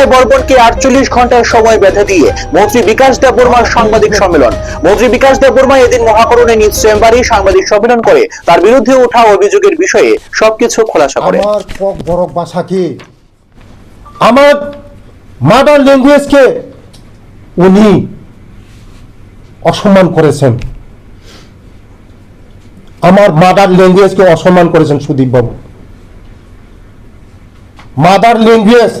রায় বর্মনকে আটচল্লিশ ঘণ্টার সময় বেঁধে দিয়ে মন্ত্রী বিকাশ দেব বর্মার সাংবাদিক সম্মেলন। মন্ত্রী বিকাশ দেব বর্মা এদিন মহাকরণে নিজ চেম্বারে সাংবাদিক সম্মেলন করে। তার বিরুদ্ধে ওঠা অভিযোগের বিষয়ে সবকিছু খোলাসা করে। আমার বরফ ভাষাকে আমার মাদার ল্যাঙ্গুয়েজকে উনি অসম্মান করেছেন। আমার মাদার ল্যাঙ্গুয়েজকে অসম্মান করেছেন Sudip babu mother language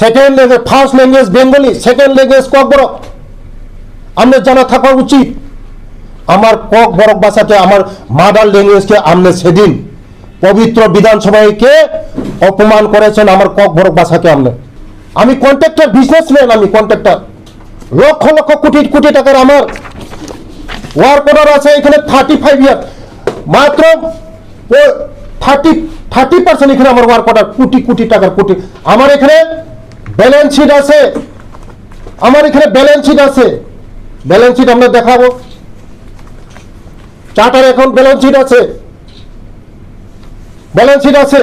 second language first language Bengali second language cock বরফ আপনার জানা থাকা উচিত। আমার কক বরফ ভাষাকে আমার মাদার ল্যাঙ্গুয়েজকে আপনি সেদিন পবিত্র বিধানসভাকে অপমান করেছেন আমার কক বরফ ভাষাকে আপনি আমি কন্ট্রাক্টর বিজনেসম্যান আমি কন্ট্রাক্টর লক্ষ লক্ষ কোটি কোটি টাকার আমার ওয়ার্ক অর্ডার আছে এখানে থার্টি ফাইভ ইয়ার মাত্র থার্টি থার্টি পার্সেন্ট এখানে আমার ওয়ার্ক অর্ডার কোটি কোটি টাকার কোটি। আমার এখানে ব্যালেন্স শিট আছে। আমার এখানে ব্যালেন্স শিট আছে। ব্যালেন্স শিট আমরা দেখাবো। চার্টার অ্যাকাউন্ট ব্যালেন্স শিট আছে। ব্যালেন্স শিট আছে।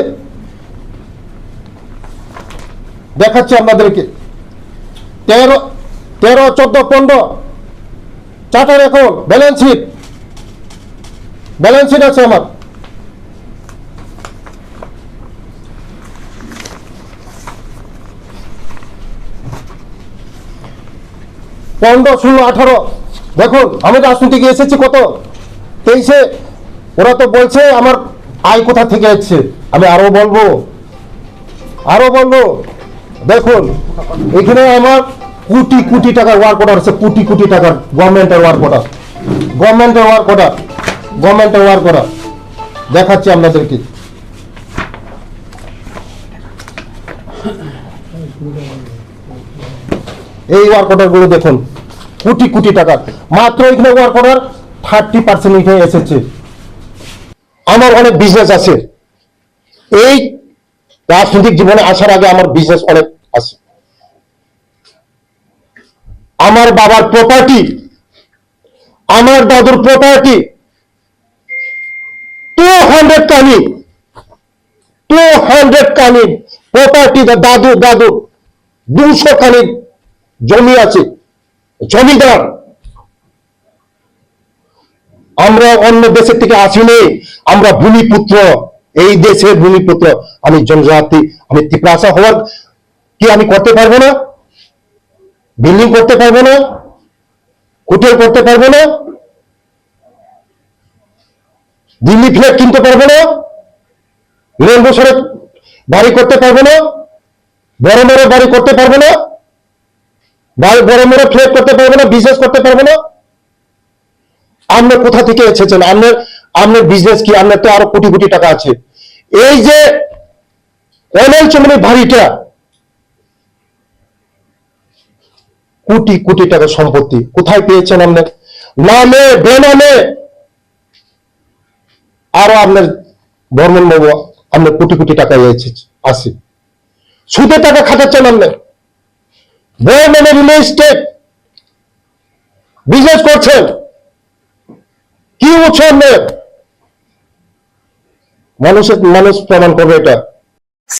দেখাচ্ছি আপনাদেরকে। তেরো তেরো, চোদ্দ, পনেরো। Charter account balance sheet balance sheet আছে আমার। পনেরো, ষোলো, আঠারো। দেখুন, আমি রাজনীতিকে এসেছি কত? তেইশে। ওরা তো বলছে আমার আয় কোথা থেকে এসছে? আমি আরও বলব। আরও বলব। দেখুন, এখানে আমার কোটি কোটি টাকার ওয়ার্ক অর্ডার আছে, কোটি কোটি টাকার গভর্নমেন্টের ওয়ার্ক অর্ডার গভর্নমেন্টের ওয়ার্ক অর্ডার গভর্নমেন্টের ওয়ার্ক অর্ডার দেখাচ্ছি আপনাদেরকে। এই ওয়ার্ক অর্ডারগুলো দেখুন। কোটি কোটি টাকার মাত্র এখানে ওয়ার্ক অর্ডার থার্টি পার্সেন্ট এখানে এসেছে। আমার অনেক বিজনেস আছে। এই রাজনৈতিক জীবনে আসার আগে আমার বিজনেস অনেক আছে। আমার বাবার প্রপার্টি আমার দাদুর প্রপার্টি টু হান্ড্রেড কানি টু হান্ড্রেড কানি প্রপার্টি দাদু দাদু, দুশো কানি জমি আছে জমিদার আমরা অন্য দেশের থেকে আসিনি আমরা ভূমিপুত্র, এই দেশের ভূমিপুত্র। আমি জনজাতি, আমি তিপ্রাসা হওয়ার কি আমি করতে পারব না? বিল্ডিং করতে পারব না? হোটেল করতে পারব না? দিল্লি ফ্ল্যাট কিনতে পারব না? রেলওয়ে সড়ক বাড়ি করতে পারব না? বড় বড় বাড়ি করতে পারব না? বাড়ি- বড় ফ্ল্যাট করতে পারব না বিজনেস করতে পারব না। আপনার কোথা থেকে এসেছেন? আপনার আপনার বিজনেস কি? আপনার তো আরও কোটি কোটি টাকা আছে। এই যে অনেক চমনের বাড়িটা, কোটি কোটি টাকা সম্পত্তি। কোথায় পেয়েছেন আপনার নামে, বেনামে। আরও আপনার বর্মন বাবু আপনার কোটি কোটি টাকা এসেছে আসে সুদে টাকা খাটাচ্ছেন আপনার বর্মনে রিয়েল এস্টেট বিজনেস করছেন। কি উৎস আপনার মানুষের মানুষ প্রমাণ করবে এটা।